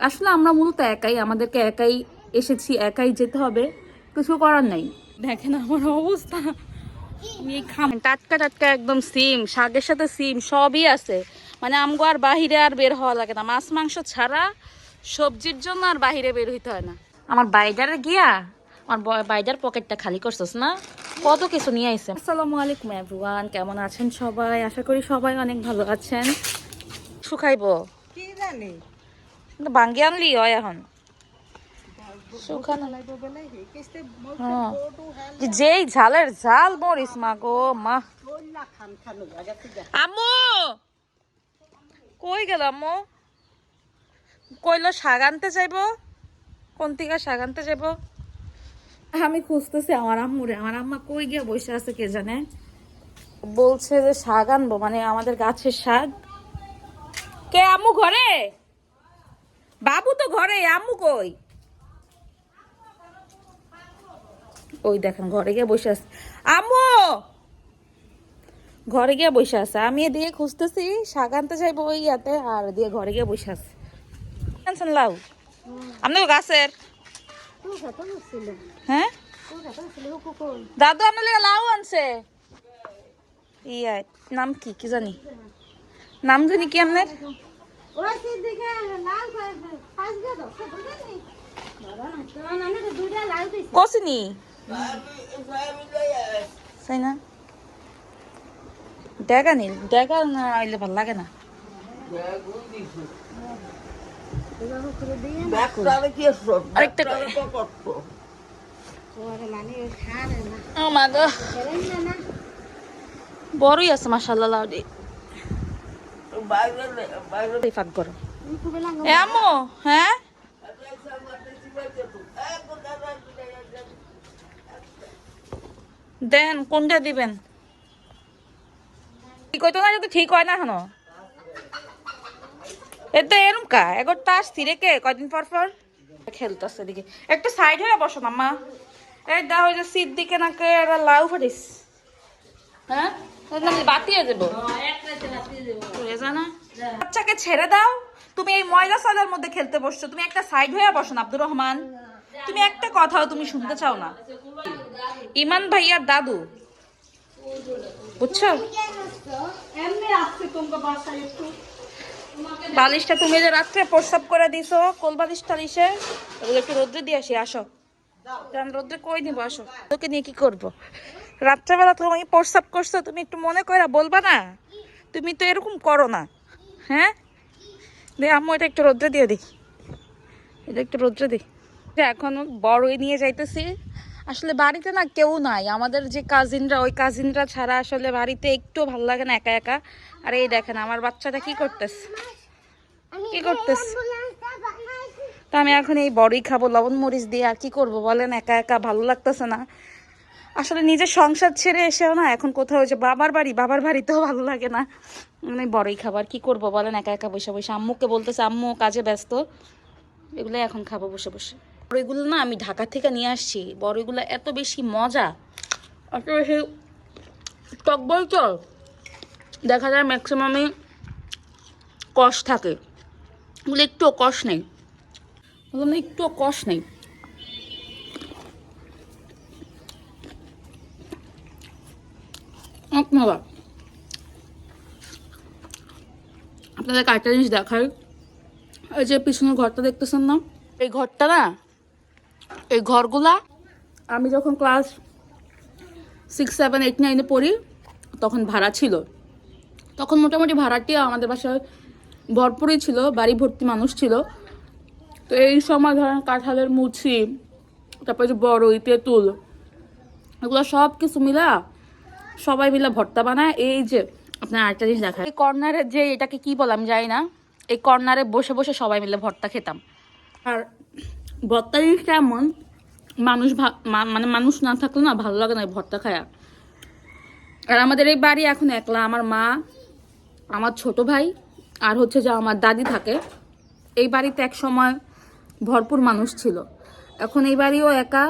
আসলে আমরা মূলত একাই আমাদেরকে একাই এসেছি একাই যেতে হবে কিছু করার নাই। দেখেন আমার অবস্থা। আমি খাম টাটকা টাটকা একদম সিম শাকের সাথে সিম সবই আছে। মানে আমগো আর বাহিরে আর বের হওয়া লাগে না। মাছ মাংস ছাড়া সবজির জন্য আর বাহিরে বের হইতে হয় না। আমার বাইডারে গিয়া আমার ব- বাইডার পকেটটা খালি করছস না? কত কিছু নিয়ে আইছে। আসসালামু আলাইকুম এভরিওয়ান কেমন আছেন সবাই? আশা করি সবাই অনেক ভালো আছেন। শুকাইবো। কি জানি? ভাঙ্গি আনলি হয় এখন। হ্যাঁ। যেই ঝালের ঝাল মরিস মা গো মা। আম্মু! কই গেল আম্মু? কইলো শাক আনতে যাইবো? কোন থেকে শাক আনতে যাইবো? আমি খুঁজতেছি আমার আম্মুরে আমার আম্মা কই গিয়ে বসে আছে কে জানে? বলছে যে শাক আনব মানে আমাদের গাছের শাক। কে আম্মু ঘরে? বাবু তো ঘরে, আম্মু কই? ওই দেখেন, ঘরে গিয়ে বসে আছে। আম্মু! ঘরে গিয়ে বসে আছে। আমি এদিকে খুঁজতেছি, শাক আনতে যাইবো ওই ইয়াতে, আর দিয়ে ঘরে গিয়ে বসে আছে। আনছেন লাউ? আপনার গাছের? হ্যাঁ? দাদু, আপনার লাউ আনছে? ইয়া, নাম কি কি জানি? নাম জানি কি আপনার? কসিনি? তাই না ডেগা নীল ডেগা না আইলে ভালো লাগে না। আরেকটা না। না না। বড়ই আছে মাশাল্লাহ লাউ দি এই ফাঁক করো হ্যাঁ? দেন, কোনটা দিবেন? কি কইতো না যদি ঠিক হয় না হনো এ তো এরম কা এগোরটা আসছি রে কে, কয়দিন পর পর? খেলতেছে দিকে একটা সাইড হয়ে বসো না মা এই দা যে সিট দিকে নাকে এরা লাউ ফাটিস। হ্যাঁ? বাতিয়ে দেবো। বাচ্চাকে ছেড়ে দাও। তুমি এই ময়লা সালার মধ্যে খেলতে বসছো। তুমি একটা সাইড হয়ে বসো না, আব্দুর রহমান। তুমি একটা কথাও তুমি শুনতে চাও না। ইমান ভাইয়ার দাদু। বুঝছ? বালিশটা তুমি যে রাত্রে প্রস্রাব করে দিছো, কোল বালিশ টালিশে একটু রোদ্রে দিয়ে আসি, আসো। রোদ্রে কই নিবো, আসো। তোকে নিয়ে কি করব? রাত্রেবেলা তুমি প্রস্রাব করছ, তুমি একটু মনে করে বলবা না? তুমি তো এরকম করো না। হ্যাঁ? দে আম্মু, এটা একটু রোদ্রে দিয়ে দিই এটা একটু রোদ্রে দিই এখন বড়ই নিয়ে যাইতেছি। আসলে বাড়িতে না কেউ নাই। আমাদের যে কাজিনরা ওই কাজিনরা ছাড়া আসলে বাড়িতে একটু ভালো লাগে না একা একা। আর এই দেখেন, আমার বাচ্চাটা কি করতেছে? কি করতেছে? তা আমি এখন এই বড়ই খাব, লবণ মরিচ দিয়ে। আর কি করব বলেন, একা একা ভালো লাগতেছে না। আসলে নিজের সংসার ছেড়ে এসেও না, এখন কোথাও যে বাবার বাড়ি, বাবার বাড়িতেও ভালো লাগে না। মানে বড়ই খাবার, কি করব বলেন, একা একা বসে বসে। আম্মুকে বলতেছে, আম্মু কাজে ব্যস্ত। এগুলো এখন খাব বসে বসে। বড়ইগুলো না আমি ঢাকা থেকে নিয়ে আসছি। বড়ইগুলো এত বেশি মজা। এত বেশি টক বই তো দেখা যায় ম্যাক্সিমামই কষ থাকে। এগুলো একটুও কষ নেই। বললাম না, একটুও কষ নেই। মজা আপনাদের একটা জিনিস দেখাই এই যে পিছনের ঘরটা দেখতেছেন না? এই ঘরটা না এই ঘরগুলা আমি যখন ক্লাস সিক্স সেভেন এইট নাইনে পড়ি তখন ভাড়া ছিল। তখন মোটামুটি ভাড়াটি আমাদের বাসায় ভরপুরই ছিল বাড়ি ভর্তি মানুষ ছিল। তো এই সময় ধরেন কাঁঠালের মুছি তারপরে যে বড়ই তেঁতুল এগুলো সব কিছু মিলা সবাই মিলে ভর্তা বানায়। এই যে আপনার আরেকটা জিনিস দেখা এই কর্নারে যে এটাকে কি বললাম জানি না। এই কর্নারে বসে বসে সবাই মিলে ভর্তা খেতাম। আর ভর্তা জিনিসটা এমন মানুষ মানে মানুষ না থাকলে না ভালো লাগে না ভর্তা খায়া। আর আমাদের এই বাড়ি এখন একলা। আমার মা, আমার ছোট ভাই আর হচ্ছে যে আমার দাদি থাকে। এই বাড়িতে এক সময় ভরপুর মানুষ ছিল। এখন এই বাড়িও একা।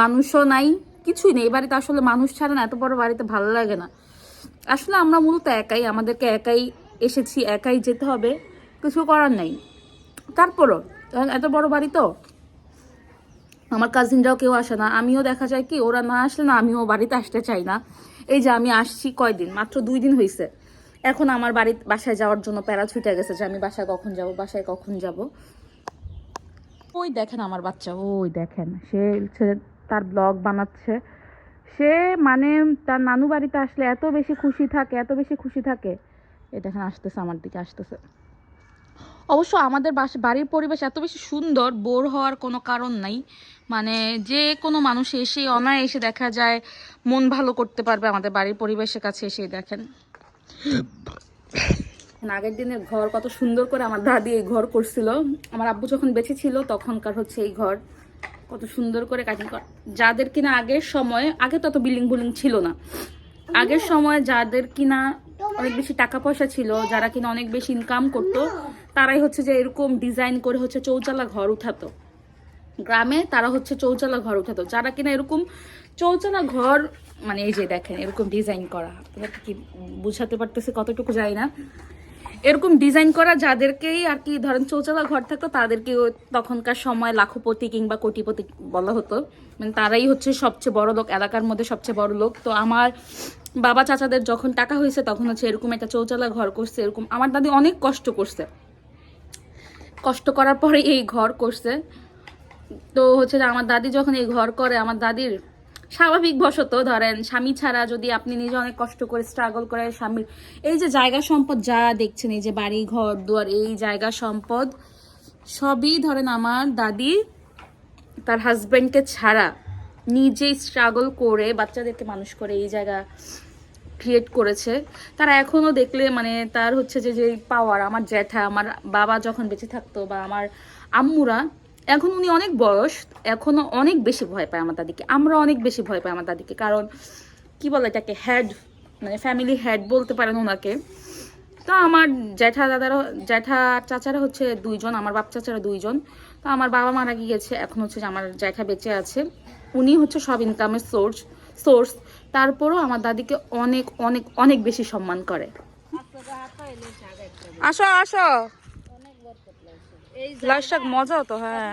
মানুষও নাই। কিছুই নেই। বাড়িতে আসলে মানুষ ছাড়া না, এত বড় বাড়িতে ভালো লাগে না। আসলে আমরা মূলত একাই, আমাদেরকে একাই এসেছি, একাই যেতে হবে, কিছু করার নেই। তারপরও এত বড় বাড়ি তো, আমার কাজিনরাও কেউ আসে না। আমিও দেখা যায় কি, ওরা না আসলে না, আমিও বাড়িতে আসতে চাই না। এই যে আমি আসছি কয়দিন? মাত্র দুই দিন হয়েছে এখন আমার বাড়ি বাসায় যাওয়ার জন্য প্যারা ছুটে গেছে যে আমি বাসায় কখন যাব, বাসায় কখন যাব। ওই দেখেন আমার বাচ্চা, ওই দেখেন। সে হচ্ছে তার ব্লগ বানাচ্ছে। সে মানে তার নানু বাড়িতে আসলে এত বেশি খুশি থাকে, এত বেশি খুশি থাকে। এই দেখেন আসতেছে, আমার দিকে আসতেছে। অবশ্য আমাদের বাস বাড়ির পরিবেশ এত বেশি সুন্দর, বোর হওয়ার কোনো কারণ নাই। মানে যে কোনো মানুষ এসে অনায়াসে দেখা যায়, মন ভালো করতে পারবে আমাদের বাড়ির পরিবেশের কাছে এসে দেখেন। আগের দিনের ঘর কত সুন্দর করে আমার দাদি এই ঘর করছিল। আমার আব্বু যখন বেঁচে ছিল, তখনকার হচ্ছে এই ঘর। কত সুন্দর করে কাটিং কর, যাদের কিনা আগের সময়, আগে তত বিল্ডিং বুলিং ছিল না। আগের সময় যাদের কিনা অনেক বেশি টাকা পয়সা ছিল, যারা কিনা অনেক বেশি ইনকাম করতো, তারাই হচ্ছে যে এরকম ডিজাইন করে হচ্ছে চৌচালা ঘর উঠাতো। গ্রামে তারা হচ্ছে চৌচালা ঘর উঠাতো। যারা কিনা এরকম চৌচালা ঘর মানে এই যে দেখেন এরকম ডিজাইন করা কি বুঝাতে পারতেছে কতটুকু যায় না। এরকম ডিজাইন করা যাদেরকেই আর কি ধরেন চৌচালা ঘর থাকতো তাদেরকে তখনকার সময় লাখপতি কিংবা কোটিপতি বলা হতো। মানে তারাই হচ্ছে সবচেয়ে বড় লোক, এলাকার মধ্যে সবচেয়ে বড় লোক। তো আমার বাবা চাচাদের যখন টাকা হয়েছে, তখন হচ্ছে এরকম একটা চৌচালা ঘর করছে, এরকম আমার দাদি অনেক কষ্ট করছে। কষ্ট করার পরে এই ঘর করছে। তো হচ্ছে আমার দাদি যখন এই ঘর করে, আমার দাদির স্বাভাবিক বশত ধরেন, স্বামী ছাড়া যদি আপনি নিজে অনেক কষ্ট করে স্ট্রাগল করে স্বামীর, এই যে জায়গা সম্পদ যা দেখছেন, এই যে বাড়ি, ঘর, দুয়ার, এই জায়গা সম্পদ, সবই ধরেন আমার দাদি তার হাজব্যান্ডকে ছাড়া নিজেই স্ট্রাগল করে বাচ্চাদেরকে মানুষ করে এই জায়গা ক্রিয়েট করেছে। তারা এখনও দেখলে মানে তার হচ্ছে যে যে পাওয়ার আমার জ্যাঠা, আমার বাবা যখন বেঁচে থাকতো বা আমার আম্মুরা এখন উনি অনেক বয়স এখনও অনেক বেশি ভয় পায় আমার দাদিকে। আমরা অনেক বেশি ভয় পাই আমার দাদিকে কারণ কি বলে এটাকে হেড মানে ফ্যামিলি হেড বলতে পারেন ওনাকে। তো আমার জ্যাঠা দাদারা জ্যাঠা আর চাচারা হচ্ছে দুইজন আমার বাপ চাচারা দুইজন। তো আমার বাবা মারা গিয়েছে এখন হচ্ছে যে আমার জ্যাঠা বেঁচে আছে। উনি হচ্ছে সব ইনকামের সোর্স সোর্স তারপরও আমার দাদিকে অনেক অনেক অনেক বেশি সম্মান করে। আসো আসো। লাল শাক মজাও তো হ্যাঁ।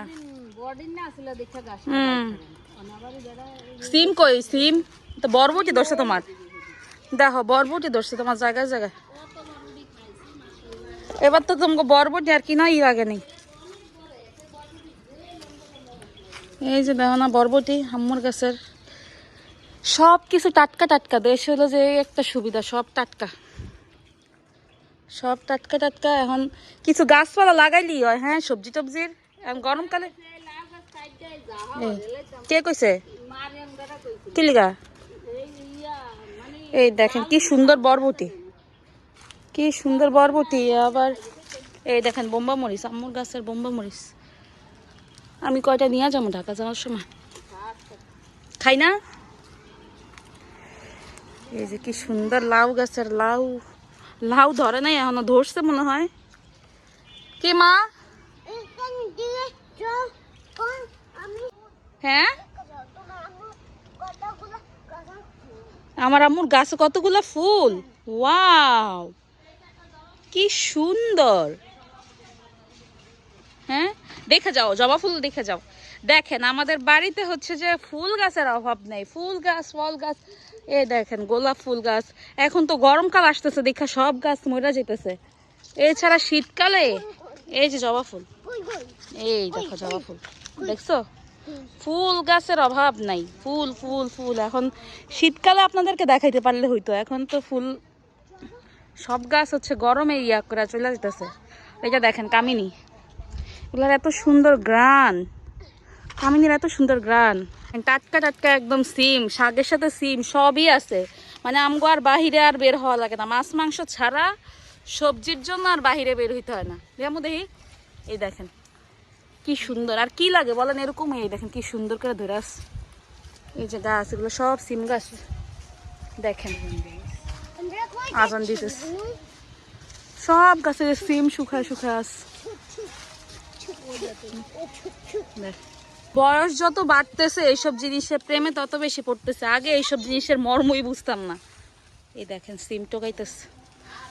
সিম কই সিম? তো বরবটি ধরছে তোমার। দেখো বরবটি ধরছে তোমার জায়গায় জায়গায়। এবার তো তোমাকে বরবটি আর কি নাই লাগে নেই। এই যে দেখো না বরবটি আম্মুর গাছের সব কিছু টাটকা টাটকা দেশ হলো যে একটা সুবিধা সব টাটকা। সব টাটকা টাটকা, এখন কিছু গাছপালা লাগাইলি হয় হ্যাঁ সবজি টবজির? এখন গরমকালে কে কইছে? কি লিগা? এই দেখেন, কি সুন্দর বরবটি। কি সুন্দর বরবটি, আবার এই দেখেন, বোম্বা মরিচ, আম্মুর গাছের বোম্বা মরিচ। আমি কয়টা নিয়ে যাব ঢাকা যাওয়ার সময়? খাই না? এই যে কি সুন্দর লাউ গাছের লাউ। লাউ ধরে নাই, এখনও ধরছে মনে হয়। কি মা? হ্যাঁ? আমার আম্মুর গাছে কতগুলো ফুল? ওয়াও! কি সুন্দর! হ্যাঁ? দেখে যাও, জবা ফুল দেখে যাও। দেখেন, আমাদের বাড়িতে হচ্ছে যে ফুল গাছের অভাব নেই। ফুল গাছ, ফল গাছ এ দেখেন, গোলাপ ফুল গাছ। এখন তো গরমকাল আসতেছে, দেখা সব গাছ মরা যেতেছে এছাড়া শীতকালে, এই যে জবা ফুল। এই দেখো জবা ফুল। দেখছ? ফুল গাছের অভাব নাই। ফুল ফুল ফুল। এখন শীতকালে আপনাদেরকে দেখাইতে পারলে হইতো। এখন তো ফুল, সব গাছ হচ্ছে গরমে ইয়া করে চলে যেতেছে এটা দেখেন, কামিনী। এগুলার এত সুন্দর গ্রান। কামিনীর এত সুন্দর গ্রান টাটকা টাটকা একদম সিম শাকের সাথে সিম সবই আছে মানে আমগো আর বাহিরে আর বের হওয়া লাগে না মাছ মাংস ছাড়া সবজির জন্য আর বাহিরে বের হইতে হয় না যেমন দেখি এই দেখেন কি সুন্দর আর কি লাগে বলেন এরকম এই দেখেন কি সুন্দর করে ধরে আস এই যে গাছ এগুলো সব সিম গাছ দেখেন আজান দিতেছে সব গাছে সিম শুকায় শুকায় আস দেখ। বয়স যত বাড়তেছে, এইসব জিনিসের প্রেমে তত বেশি পড়তেছে। আগে এইসব জিনিসের মর্মই বুঝতাম না। এই দেখেন, সিম টোকাইতেছে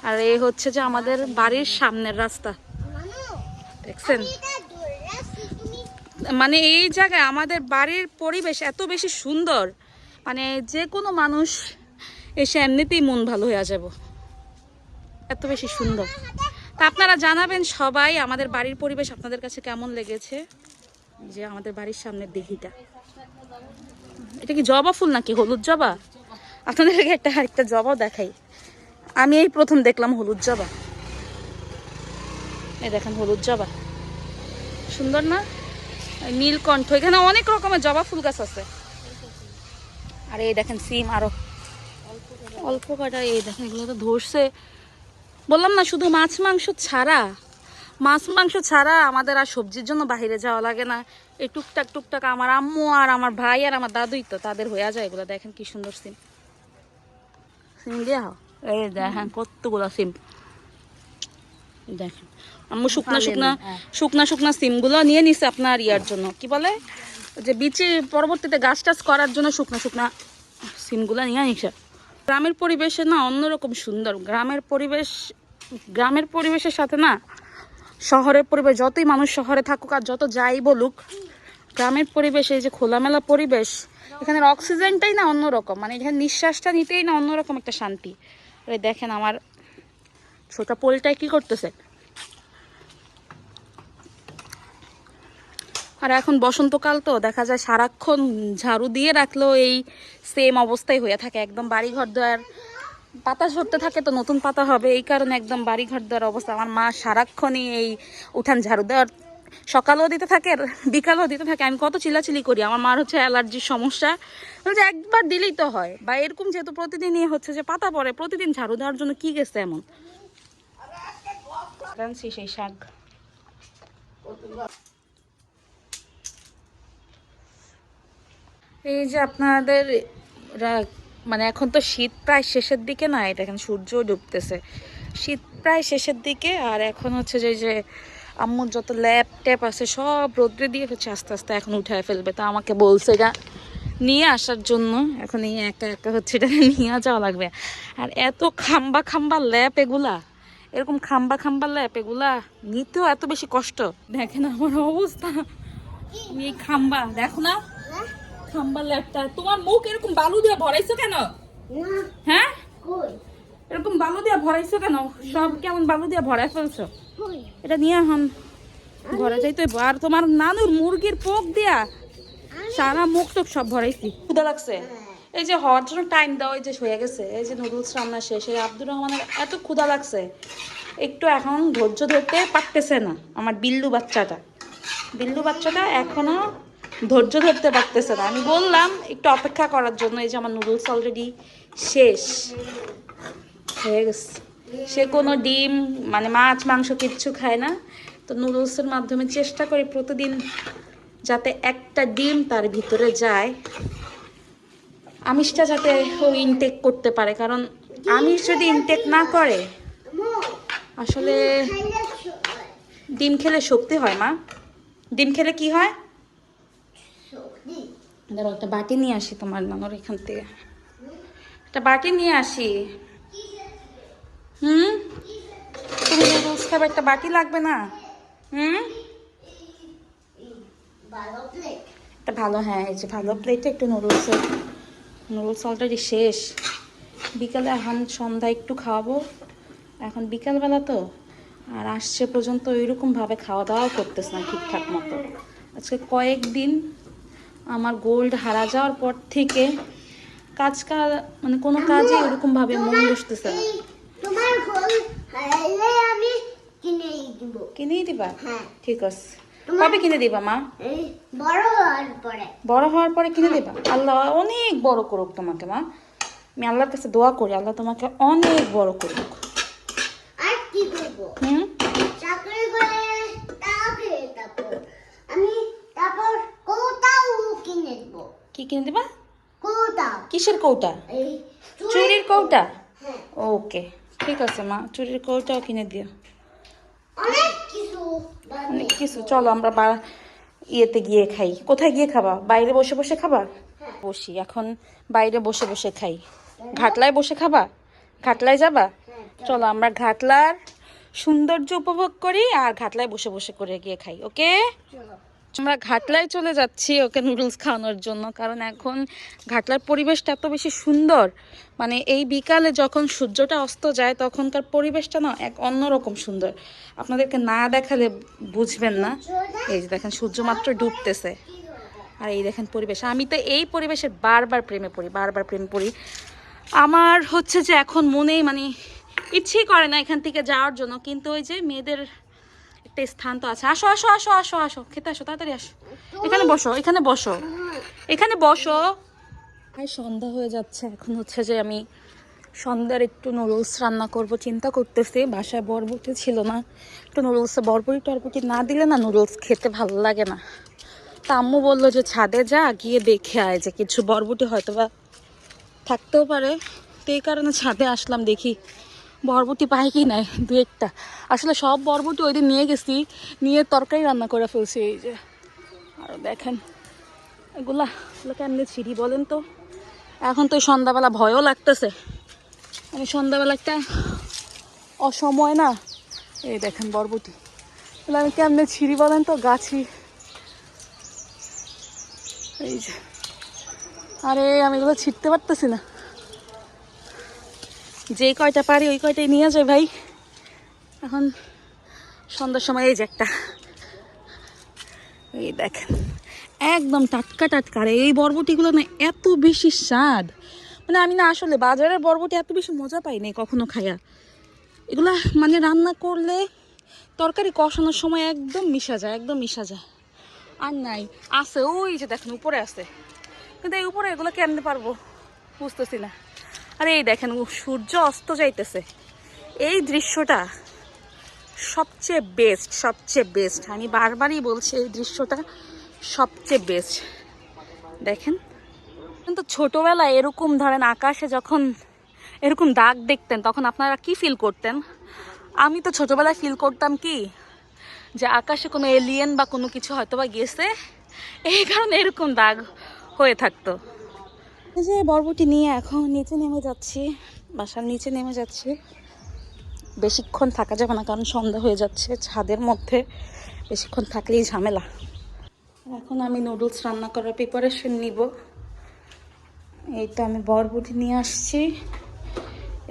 আর এই হচ্ছে যে আমাদের বাড়ির সামনের রাস্তা। দেখছেন? মানে এই জায়গায় আমাদের বাড়ির পরিবেশ এত বেশি সুন্দর। মানে যে কোনো মানুষ এসে এমনিতেই মন ভালো হয়ে যাব। এত বেশি সুন্দর। তা আপনারা জানাবেন সবাই আমাদের বাড়ির পরিবেশ আপনাদের কাছে কেমন লেগেছে? যে আমাদের বাড়ির সামনের দিঘিটা এটা কি জবা ফুল নাকি? হলুদ জবা? আপনাদেরকে একটা আরেকটা জবাও দেখাই। আমি এই প্রথম দেখলাম হলুদ জবা। এই দেখেন হলুদ জবা। সুন্দর না? নীলকণ্ঠ এখানে অনেক রকমের জবা ফুল গাছ আছে। আর এই দেখেন সিম আরও। অল্প কটা এই দেখেন এগুলো তো ধরছে। বললাম না, শুধু মাছ মাংস ছাড়া মাছ মাংস ছাড়া আমাদের আর সবজির জন্য বাইরে যাওয়া লাগে না। এই টুকটাক টুকটাক আমার আম্মু আর আমার ভাই আর আমার দাদুই তো তাদের হয়ে যায় এগুলো। দেখেন কি সুন্দর সিম। সিম দিয়ে হাও এই দেখেন কতগুলো সিম। দেখেন আম্মু শুকনা শুকনা শুকনা শুকনা সিমগুলো নিয়ে নিছে আপনার ইয়ার জন্য। কি বলে? যে বিচে পরবর্তীতে গাছ টাছ করার জন্য শুকনা শুকনা সিমগুলো নিয়ে নিছে গ্রামের পরিবেশে না অন্যরকম সুন্দর। গ্রামের পরিবেশ গ্রামের পরিবেশের সাথে না শহরের পরিবেশ, যতই মানুষ শহরে থাকুক আর যত যাই বলুক, গ্রামের পরিবেশে, এই যে খোলামেলা পরিবেশ, এখানের অক্সিজেনটাই না অন্যরকম। মানে এখানে নিঃশ্বাসটা নিতেই না অন্যরকম একটা শান্তি। এই দেখেন আমার ছোট পোলটাই কি করতেছে? আর এখন বসন্তকাল তো, দেখা যায় সারাক্ষণ ঝাড়ু দিয়ে রাখলেও এই সেম অবস্থায় হয়ে থাকে। একদম বাড়ি ঘর দেওয়ার পাতা ঝরতে থাকে তো নতুন পাতা হবে, এই কারণে একদম বাড়ি ঘর দেওয়ার অবস্থা। আমার মা সারাক্ষণই এই উঠান ঝাড়ু দেওয়ার, সকালেও দিতে থাকে, বিকালেও দিতে থাকে। আমি কত চিলাচিলি করি, আমার মার হচ্ছে অ্যালার্জির সমস্যা। বলছে, একবার দিলেই তো হয়। বা এরকম যেহেতু প্রতিদিনই হচ্ছে যে পাতা পড়ে, প্রতিদিন ঝাড়ু দেওয়ার জন্য কি গেছে এমন? রাঁধছি সেই শাক। এই যে আপনাদের মানে এখন তো শীত প্রায় শেষের দিকে না এটা এখন সূর্য ডুবতেছে। শীত প্রায় শেষের দিকে, আর এখন হচ্ছে যে যে আম্মুর যত ল্যাপ ট্যাপ আছে, সব রোদ্রে দিয়ে হচ্ছে আস্তে আস্তে এখন উঠায় ফেলবে। তা আমাকে বলছে এটা নিয়ে আসার জন্য, এখন এই একা একা হচ্ছে এটা নিয়ে যাওয়া লাগবে। আর এত খাম্বা খাম্বা ল্যাপ এগুলা, এরকম খাম্বা খাম্বা ল্যাপ এগুলা নিতেও এত বেশি কষ্ট। দেখেন আমার অবস্থা। খাম্বা, দেখো না। খাম্বা ল্যাপটা। তোমার মুখ এরকম বালু দিয়ে ভরাইছো কেন? হ্যাঁ? এরকম বালু দিয়ে ভরাইছো কেন? সব কেমন বালু দিয়ে ভরাই ফেলছো? এটা নিয়ে এখন ঘরে যাইতে। আর তোমার নানুর মুরগির পোক দিয়া সারা মুখ টুক সব ভরাইছি। ক্ষুদা লাগছে। এই যে হওয়ার জন্য টাইম দেওয়া এই যে হয়ে গেছে এই যে নুডলস রান্না শেষ এই আব্দুর রহমানের এত ক্ষুদা লাগছে। একটু এখন ধৈর্য ধরতে পারতেছে না আমার বিল্লু বাচ্চাটা। বিল্লু বাচ্চাটা এখনও ধৈর্য ধরতে পারতেছে না। আমি বললাম, একটু অপেক্ষা করার জন্য, এই যে আমার নুডলস অলরেডি শেষ। হয়ে গেছে। সে কোনো ডিম মানে মাছ, মাংস কিচ্ছু খায় না। তো নুডলসের মাধ্যমে চেষ্টা করি প্রতিদিন যাতে একটা ডিম তার ভিতরে যায়। আমিষটা যাতে ও ইনটেক করতে পারে, কারণ আমিষ যদি ইনটেক না করে, আসলে ডিম খেলে শক্তি হয় মা। ডিম খেলে কি হয়? ধরো একটা বাটি নিয়ে আসি তোমার নানোর এখান থেকে। একটা বাটি নিয়ে আসি। হুম? তুমি নুডলস খাবে একটা বাটি লাগবে না? হুম? একটা ভালো হ্যাঁ এই যে ভালো প্লেটে একটু নুডলস নুডলস অলরেডি শেষ। বিকালে এখন সন্ধ্যা একটু খাওয়াবো। এখন বিকালবেলা তো। আর আসছে পর্যন্ত ওইরকমভাবে খাওয়া দাওয়াও করতেছে না ঠিকঠাক মতো। আজকে কয়েকদিন আমার গোল্ড হারা যাওয়ার পর থেকে কাজ কাজ মানে কোনো কাজে ওরকমভাবে মন বসতেছে না। তোমার গোল হারাইলে আমি কিনে দিব। কিনেই দিবা? হ্যাঁ। ঠিক আছে। কবে কিনে দিবা মা? বড় হওয়ার পরে। বড় হওয়ার পরে কিনে দিবা? আল্লাহ অনেক বড় করুক তোমাকে মা। আমি আল্লাহর কাছে দোয়া করি আল্লাহ তোমাকে অনেক বড় করুক। আর কি করব? হুম চাকরি করে তাকে তারপর আমি তারপর কোটাও কিনে দেব কি কিনে দিবা? কোটা। কিসের কৌটা? চুরির কৌটা? হ্যাঁ। ওকে ঠিক আছে মা চুরির কৌটাও কিনে দিও। অনেক কিছু অনেক কিছু চলো আমরা বা ইয়েতে গিয়ে খাই। কোথায় গিয়ে খাবা? বাইরে বসে বসে খাবা? বসি এখন বাইরে বসে বসে খাই। ঘাটলায় বসে খাবা? ঘাটলায় যাবা। চলো আমরা ঘাটলার সৌন্দর্য উপভোগ করি আর ঘাটলায় বসে বসে করে গিয়ে খাই ওকে? চলো। আমরা ঘাটলায় চলে যাচ্ছি ওকে নুডলস খাওয়ানোর জন্য, কারণ এখন ঘাটলার পরিবেশটা এত বেশি সুন্দর। মানে এই বিকালে যখন সূর্যটা অস্ত যায়, তখনকার পরিবেশটা না এক অন্যরকম সুন্দর। আপনাদেরকে না দেখালে বুঝবেন না। এই যে দেখেন, সূর্য মাত্র ডুবতেছে। আর এই দেখেন পরিবেশ। আমি তো এই পরিবেশের বারবার প্রেমে পড়ি, বারবার প্রেমে পড়ি। আমার হচ্ছে যে এখন মনেই মানে ইচ্ছেই করে না এখান থেকে যাওয়ার জন্য। কিন্তু ওই যে মেয়েদের একটা স্থান তো আছে। আসো আসো আসো আসো আসো। খেতে আসো, তাড়াতাড়ি আসো। এখানে বসো এখানে বসো। এখানে বসো। সন্ধ্যা হয়ে যাচ্ছে। এখন হচ্ছে যে আমি সন্ধ্যার একটু নুডলস রান্না করব, চিন্তা করতেছি। বাসায় বরবটি ছিল না। একটু নুডলসে বরবটি টরবটি না দিলে না নুডলস খেতে ভালো লাগে না। তা আম্মু বলল যে ছাদে যা, গিয়ে দেখে আয় যে কিছু বরবটি হয়তো বা থাকতেও পারে। তো এই কারণে ছাদে আসলাম দেখি বরবটি পাই কি নাই, দু একটা। আসলে সব বরবটি ওই দিন নিয়ে গেছি, নিয়ে তরকারি রান্না করে ফেলছি এই যে। আর দেখেন, এগুলা কেমনি ছিড়ি বলেন তো? এখন তো সন্ধ্যাবেলা ভয়ও লাগতেছে। মানে সন্ধ্যাবেলা একটা অসময় না? এই দেখেন বরবটি। এগুলো আমি কেমনে ছিঁড়ি বলেন তো? গাছি। এই যে। আরে আমি এগুলো ছিঁড়তে পারতেছি না। যে কয়টা পারি, ওই কয়টাই নিয়ে যায় ভাই। এখন সন্ধ্যার সময় এই যে একটা। এই দেখেন, একদম টাটকা টাটকা। আর এই বরবটিগুলো না এত বেশি স্বাদ। মানে আমি না আসলে বাজারের বরবটি এত বেশি মজা পাই নাই কখনো খাইয়া। এগুলা মানে রান্না করলে তরকারি কষানোর সময় একদম মিশা যায়, একদম মিশা যায়। আর নাই, আছে, ওই যে দেখেন, উপরে আছে। কিন্তু এই উপরে এগুলো কেমনে পারব বুঝতেছি না। আরে এই দেখেন সূর্য অস্ত যাইতেছে। এই দৃশ্যটা সবচেয়ে বেস্ট সবচেয়ে বেস্ট আমি বারবারই বলছি এই দৃশ্যটা সবচেয়ে বেস্ট দেখেন, কিন্তু ছোটোবেলায় এরকম ধরেন আকাশে যখন এরকম দাগ দেখতেন, তখন আপনারা কি ফিল করতেন? আমি তো ছোটোবেলায় ফিল করতাম কি, যে আকাশে কোনো এলিয়েন বা কোনো কিছু হয়তো বা গেছে, এই কারণে এরকম দাগ হয়ে থাকতো। এই যে বরবটি নিয়ে এখন নিচে নেমে যাচ্ছি, বাসার নিচে নেমে যাচ্ছি। বেশিক্ষণ থাকা যাবে না, কারণ সন্ধ্যা হয়ে যাচ্ছে, ছাদের মধ্যে বেশিক্ষণ থাকলেই ঝামেলা। এখন আমি নুডলস রান্না করার প্রিপারেশন নিব। এই তো আমি বরবটি নিয়ে আসছি।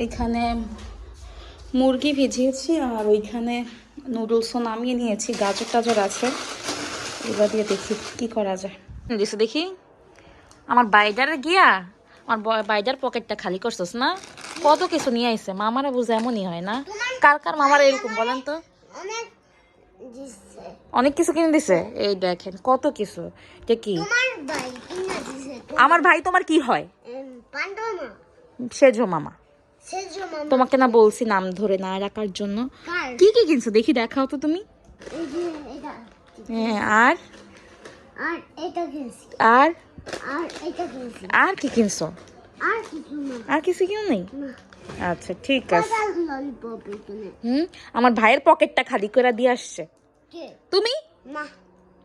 এখানে মুরগি ভিজিয়েছি আর ওইখানে নুডলসও নামিয়ে নিয়েছি গাজর টাজর আছে। এবার দিয়ে দেখি কি করা যায়। দেখি। আমার বাইডারে গিয়া আমার ব- বাইডার পকেটটা খালি করছস না? কত কিছু নিয়ে আইছে মামারা বুঝে এমনই হয় না? কার কার মামারা এরকম বলেন তো? অনেক কিছু কিনে দিছে? এই দেখেন কত কিছু। এটা কি? আমার ভাই তোমার কি হয়? সেজো মামা। তোমাকে না বলছি নাম ধরে না রাখার জন্য। কি কি কিনছো? দেখি দেখাও তো তুমি। যে হ্যাঁ আর? আর? আর কি কিনছো? আর কিছু কিনো নেই? আচ্ছা ঠিক আছে। হুম? আমার ভাইয়ের পকেটটা খালি করে দিয়ে আসছে। তুমি? মা।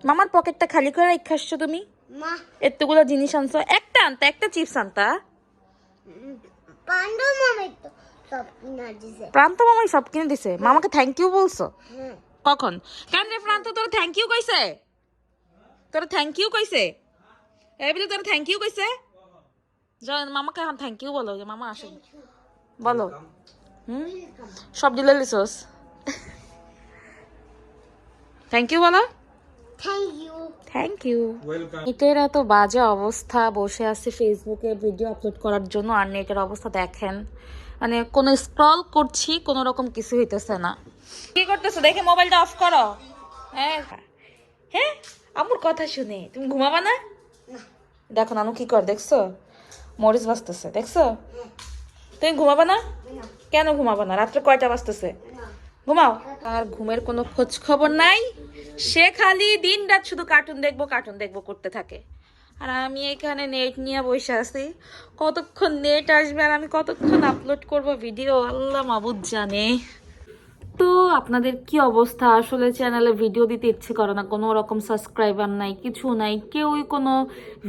মামার পকেটটা খালি করে রেখে আসছো তুমি? মা। এতগুলো জিনিস আনছো। একটা আনতা একটা চিপস আনতা? প্রান্ত মামাই সব কিনে দিছে। মামাকে থ্যাংক ইউ বলছো? হ্যাঁ। কখন? কেন রে প্রান্ত তোর থ্যাংক ইউ কইছে? তোর থ্যাংক ইউ কইছে? এই বলে তোর থ্যাংক ইউ কইছে যাও মামাকে এখন থ্যাংক ইউ বলো যে মামা আসেন। বলো। হুম? সব দিলে লিসোস থ্যাংক ইউ বলো। থ্যাংক ইউ থ্যাংক ইউ নেটের এত বাজে অবস্থা বসে আছি ফেসবুকে ভিডিও আপলোড করার জন্য আর নেটের অবস্থা দেখেন। মানে কোনো স্ক্রল করছি কোনো রকম কিছু হইতেছে না। কি করতেছো? দেখে মোবাইলটা অফ করো। হ্যাঁ। হ্যাঁ? আমার কথা শুনে তুমি ঘুমাবা না? দেখো নানু কি কর, দেখছ? মরিচ বাজতেছে দেখছ? তুমি ঘুমাবা না? কেন ঘুমাবা না? রাত্রে কয়টা বাজতেছে? ঘুমাও। আর ঘুমের কোনো খোঁজ খবর নাই। সে খালি দিন রাত শুধু কার্টুন দেখব কার্টুন দেখব করতে থাকে। আর আমি এখানে নেট নিয়ে বসে আছি। কতক্ষণ নেট আসবে আর আমি কতক্ষণ আপলোড করব ভিডিও আল্লাহ মাবুদ জানে। তো আপনাদের কি অবস্থা? আসলে চ্যানেলে ভিডিও দিতে ইচ্ছে করে না। কোনো রকম সাবস্ক্রাইবার নাই, কিছু নাই, কেউই কোনো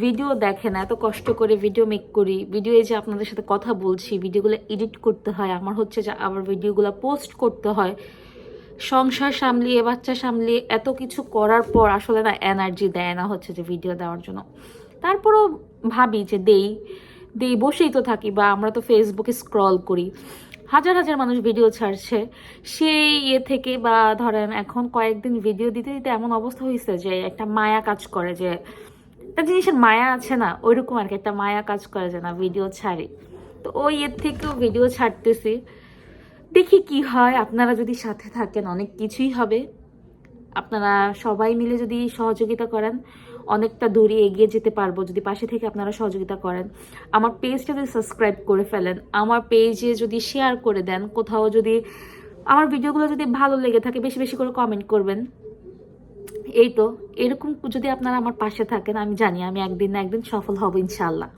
ভিডিও দেখে না। এত কষ্ট করে ভিডিও মেক করি। ভিডিও যে আপনাদের সাথে কথা বলছি ভিডিওগুলো এডিট করতে হয়। আমার হচ্ছে যে আবার ভিডিওগুলো পোস্ট করতে হয়। সংসার সামলিয়ে, বাচ্চা সামলিয়ে, এত কিছু করার পর আসলে না এনার্জি দেয় না হচ্ছে যে ভিডিও দেওয়ার জন্য। তারপরও ভাবি যে দেই। দেই, বসেই তো থাকি বা আমরা তো ফেসবুকে স্ক্রল করি। হাজার হাজার মানুষ ভিডিও ছাড়ছে। সেই ইয়ে থেকে বা ধরেন এখন কয়েকদিন ভিডিও দিতে দিতে এমন অবস্থা হয়েছে যে একটা মায়া কাজ করে যে একটা জিনিসের মায়া আছে না, ওইরকম আর কি একটা মায়া কাজ করে যে না ভিডিও ছাড়ি। তো ওই এর থেকেও ভিডিও ছাড়তেছি। দেখি কি হয়, আপনারা যদি সাথে থাকেন অনেক কিছুই হবে। আপনারা সবাই মিলে যদি সহযোগিতা করেন অনেকটা দূরে এগিয়ে যেতে পারব যদি পাশে থেকে আপনারা সহযোগিতা করেন। আমার পেজটা যদি সাবস্ক্রাইব করে ফেলেন, আমার পেজে যদি শেয়ার করে দেন, কোথাও যদি আমার ভিডিওগুলো যদি ভালো লেগে থাকে, বেশি বেশি করে কমেন্ট করবেন। এই তো, এরকম যদি আপনারা আমার পাশে থাকেন, আমি জানি আমি একদিন না একদিন সফল হব ইনশাল্লাহ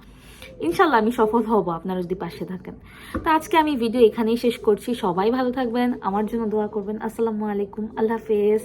ইনশাল্লাহ আমি সফল হব আপনারা যদি পাশে থাকেন। তো আজকে আমি ভিডিও এখানেই শেষ করছি। সবাই ভালো থাকবেন, আমার জন্য দোয়া করবেন। আসসালামু আলাইকুম, আল্লাহ হাফেজ।